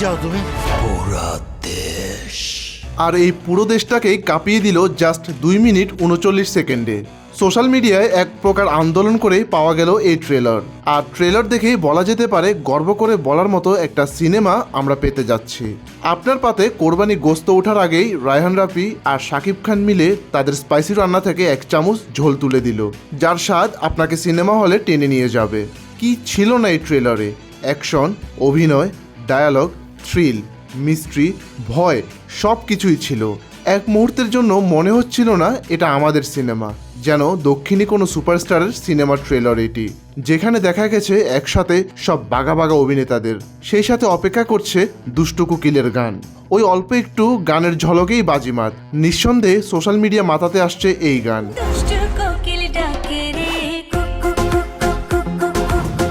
চাও তুমি। পুরা দেশ। আর এই পুরো দেশটাকেই কাঁপিয়ে দিল জাস্ট দুই মিনিট উনচল্লিশ সেকেন্ডে। সোশ্যাল মিডিয়ায় এক প্রকার আন্দোলন করে পাওয়া গেল এই ট্রেলার। আর ট্রেলার দেখেই বলা যেতে পারে গর্ব করে বলার মতো একটা সিনেমা আমরা পেতে যাচ্ছি। আপনার পাতে কোরবানি গোস্ত ওঠার আগেই রায়হান রাফি আর শাকিব খান মিলে তাদের স্পাইসি রান্না থেকে এক চামচ ঝোল তুলে দিল যার স্বাদ আপনাকে সিনেমা হলে টেনে নিয়ে যাবে। কি ছিল না এই ট্রেলারে? অ্যাকশন অভিনয় ডায়ালগ থ্রিল মিস্ট্রি ভয় সব কিছুই ছিল। এক মুহূর্তের জন্য মনে হচ্ছিল না এটা আমাদের সিনেমা, যেন দক্ষিণী কোনো সুপারস্টারের সিনেমার ট্রেলার এটি, যেখানে দেখা গেছে একসাথে সব বাগা বাগা অভিনেতাদের। সেই সাথে অপেক্ষা করছে দুষ্টু কুকিলের গান। ওই অল্প একটু গানের ঝলকেই বাজিমাত। নিঃসন্দেহে সোশ্যাল মিডিয়া মাতাতে আসছে এই গান।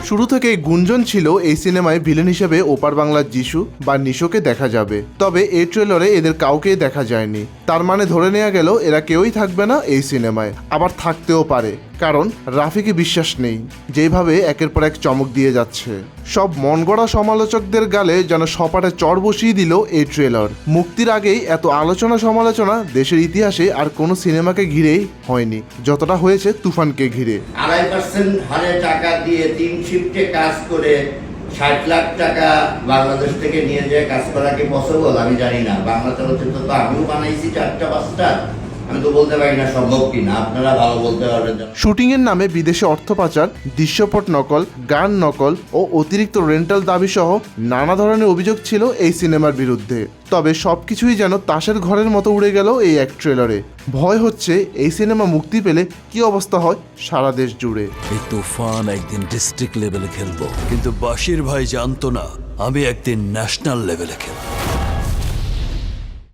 শুরু থেকে গুঞ্জন ছিল এই সিনেমায় ভিলেন হিসেবে ওপার বাংলার যিশু বা নিশোকে দেখা যাবে। তবে এই ট্রেলারে এদের কাউকেই দেখা যায়নি। তার মানে ধরে নেওয়া গেল, এরা কেউই থাকবে না এই সিনেমায়। আবার থাকতেও পারে। কারণ রাফিকে বিশ্বাস নেই, যেভাবে একের পর এক চমক দিয়ে যাচ্ছে। সব মন গড়া সমালোচকদের গালে যেন সপাটে চড় বসিয়ে দিল এই ট্রেলার। মুক্তির আগেই এত আলোচনা সমালোচনা দেশের ইতিহাসে আর কোনো সিনেমাকে ঘিরেই হয়নি। যতটা হয়েছে তুফানকে ঘিরে। আড়াই পার্সেন্ট হারে টাকা দিয়ে তিন শিফটে কাজ করে ষাট লাখ টাকা বাংলাদেশ থেকে নিয়ে যেয়ে কাজ করা কি পসিবল আমি জানি না। বাংলা চলচ্চিত্র তো আমিও বানাইছি চারটা পাঁচটা। আমি তো বলতে পারি না সম্ভব কিনা। আপনারা ভালো বলতে পারবেন শুটিংয়ের নামে বিদেশে অর্থ পাচার দৃশ্যপট নকল গান নকল ও অতিরিক্ত রেন্টাল দাবি সহ নানা ধরনের অভিযোগ ছিল এই সিনেমার বিরুদ্ধে। তবে সবকিছুই যেন তাসের ঘরের মতো উড়ে গেল এই এক ট্রেলারে। ভয় হচ্ছে এই সিনেমা মুক্তি পেলে কি অবস্থা হয় সারা দেশ জুড়ে। এই তুফান একদিন ডিস্ট্রিক্ট লেভেলে খেলব কিন্তু বাশির ভাই জানতো না আমি একদিন ন্যাশনাল লেভেলে খেলব।